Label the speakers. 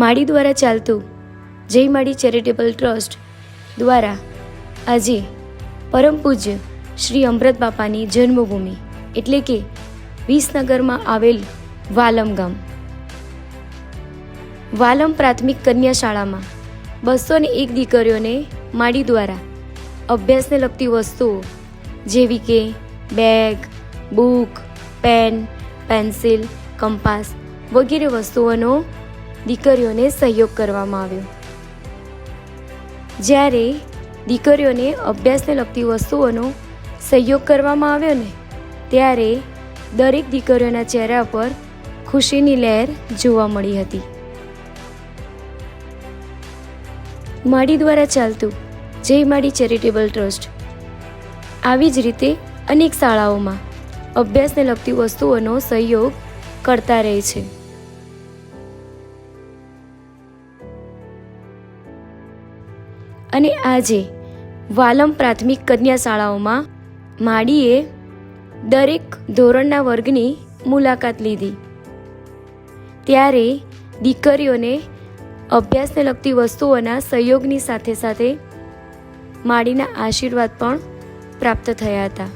Speaker 1: માડી દ્વારા ચાલતું જય માળી ચેરિટેબલ ટ્રસ્ટ દ્વારા આજે પરમ પૂજ્ય શ્રી અમૃત બાપાની જન્મભૂમિ એટલે કે વિસનગરમાં આવેલ વાલમ ગામ. વાલમ પ્રાથમિક કન્યા શાળામાં બસો ને એક દીકરીઓને માડી દ્વારા અભ્યાસને લગતી વસ્તુઓ જેવી કે bag, book, pen, pencil, compass વગેરે વસ્તુઓનો દીકરીઓને સહયોગ કરવામાં આવ્યો. જ્યારે દીકરીઓને અભ્યાસને લગતી વસ્તુઓનો સહયોગ કરવામાં આવ્યો ને, ત્યારે દરેક દીકરીઓના ચહેરા પર ખુશીની લહેર જોવા મળી હતી. માડી દ્વારા ચાલતું જય માડી ચેરિટેબલ ટ્રસ્ટ આવી જ રીતે અનેક શાળાઓમાં અભ્યાસને લગતી વસ્તુઓનો સહયોગ કરતા રહે છે. અને આજે વાલમ પ્રાથમિક કન્યા શાળાઓમાં માડીએ દરેક ધોરણના વર્ગની મુલાકાત લીધી. ત્યારે દીકરીઓને અભ્યાસને લગતી વસ્તુઓના સહયોગની સાથે સાથે માડીના આશીર્વાદ પણ પ્રાપ્ત થયા હતા.